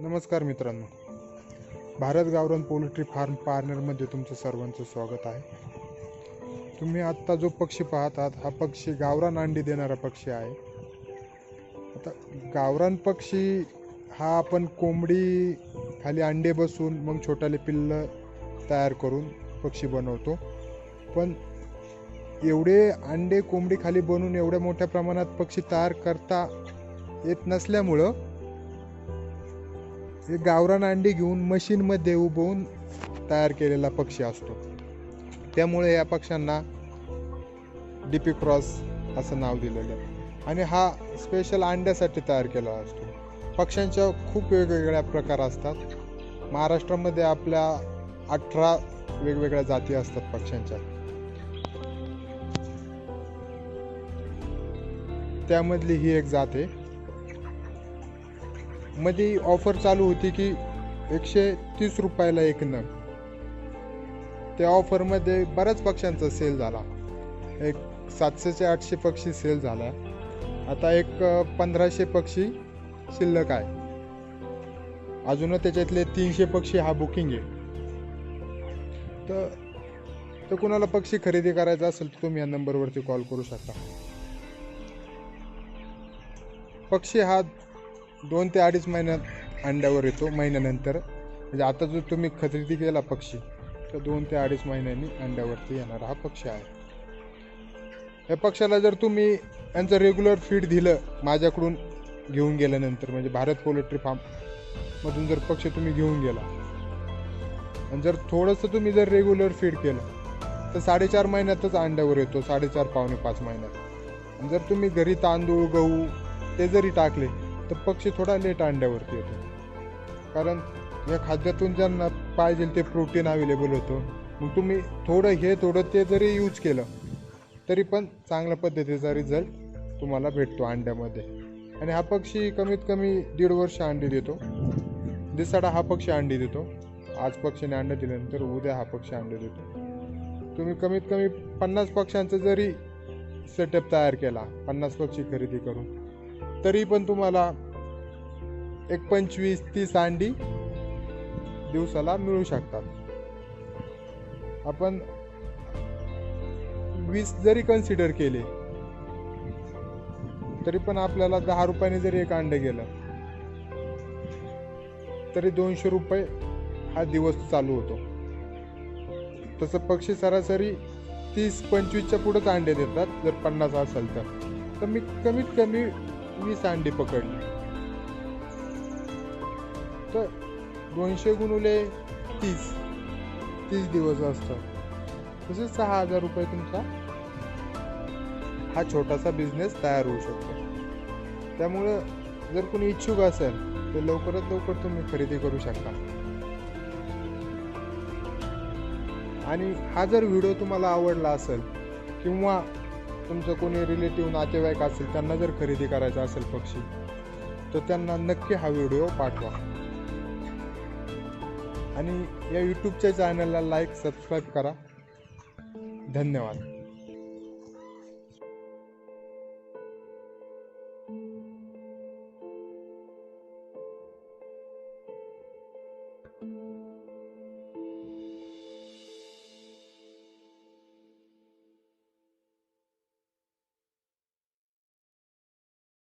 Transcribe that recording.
नमस्कार मित्रांनो. भारत गावरान पोल्ट्री फार्म पार्नरमध्ये तुमचं सर्वांचं स्वागत आहे. तुम्ही आत्ता जो पक्षी पाहत आहात हा पक्षी गावरान अंडी देणारा पक्षी आहे. आता गावरान पक्षी हा आपण कोंबडी खाली अंडे बसून मग छोटाले पिल्लं तयार करून पक्षी बनवतो. पण एवढे अंडे कोंबडी खाली बनवून एवढ्या मोठ्या प्रमाणात पक्षी तयार करता येत नसल्यामुळं हे गावरान अंडी घेऊन मशीनमध्ये उभवून तयार केलेला पक्षी असतो. त्यामुळे या पक्ष्यांना डीपी क्रॉस असं नाव दिलेलं आहे. आणि हा स्पेशल अंड्यासाठी तयार केलेला असतो. पक्ष्यांच्या खूप वेगवेगळ्या प्रकार असतात. महाराष्ट्रामध्ये आपल्या अठरा वेगवेगळ्या जाती असतात पक्ष्यांच्या. त्यामधली ही एक जात आहे. मध्ये ऑफर चालू होती की एकशे तीस रुपयाला एक नग. त्या ऑफरमध्ये बऱ्याच पक्ष्यांचा सेल झाला. एक सातशे ते आठशे पक्षी सेल झाला. आता एक पंधराशे पक्षी शिल्लक आहे. अजून त्याच्यातले तीनशे पक्षी हा बुकिंग आहे. तर तर कुणाला पक्षी खरेदी करायचा असेल तर तुम्ही या नंबरवरती कॉल करू शकता. पक्षी हा दोन ते अडीच महिन्यात अंड्यावर येतो महिन्यानंतर. म्हणजे आता जो तुम्ही खरेदी केला पक्षी तर दोन ते अडीच महिन्यांनी अंड्यावरती येणारा हा पक्षी आहे. या पक्षाला जर तुम्ही यांचं रेग्युलर फीड दिलं माझ्याकडून घेऊन गेल्यानंतर म्हणजे भारत पोल्ट्री फार्ममधून जर पक्षी तुम्ही घेऊन गेला आणि जर थोडंसं तुम्ही जर रेग्युलर फीड केलं तर साडेचार महिन्यातच अंड्यावर येतो साडेचार पावणे पाच महिन्यात. आणि जर तुम्ही घरी तांदूळ गहू ते जरी टाकले तर पक्षी थोडा लेट अंड्यावरती येतो. कारण या खाद्यातून ज्यांना पाहिजे ते प्रोटीन अवेलेबल होतं. मग तुम्ही थोडं हे थोडं ते जरी यूज केलं तरी पण चांगल्या पद्धतीचा रिझल्ट तुम्हाला भेटतो अंड्यामध्ये. आणि हा पक्षी कमीत कमी दीड वर्ष अंडी देतो. दिसाडा हा पक्षी अंडी देतो. आज पक्षीने अंडे दिल्यानंतर उद्या हा पक्षी अंडे देतो. तुम्ही कमीत कमी पन्नास पक्ष्यांचं जरी सेटअप तयार केला पन्नास पक्षी खरेदी करून तरी पण तुम्हाला एक पंचवीस तीस अंडी दिवसाला मिळू शकतात. आपण वीस जरी कन्सिडर केले तरी पण आपल्याला दहा रुपयाने जरी एक अंडे गेलं तरी दोनशे रुपये हा दिवस चालू होतो. तसं पक्षी सरासरी तीस पंचवीसच्या पुढेच अंडे देतात जर पन्नास असेल तर. तर मी कमीत कमी वीस अंडी पकडली. तर दोनशे गुणुले तीस. तीस दिवस असतात. तसेच सहा हजार रुपये तुमचा हा छोटासा बिझनेस तयार होऊ शकतो. त्यामुळं जर कोणी इच्छुक असेल तर लवकरात लवकर तुम्ही खरेदी करू शकता. आणि हा जर व्हिडिओ तुम्हाला आवडला असेल किंवा तुमचं कोणी रिलेटिव्ह नातेवाईक असेल त्यांना जर खरेदी करायचा असेल पक्षी तर त्यांना नक्की हा व्हिडिओ पाठवा. आणि या यूट्यूबच्या चॅनलला लाईक सबस्क्राईब करा. धन्यवाद.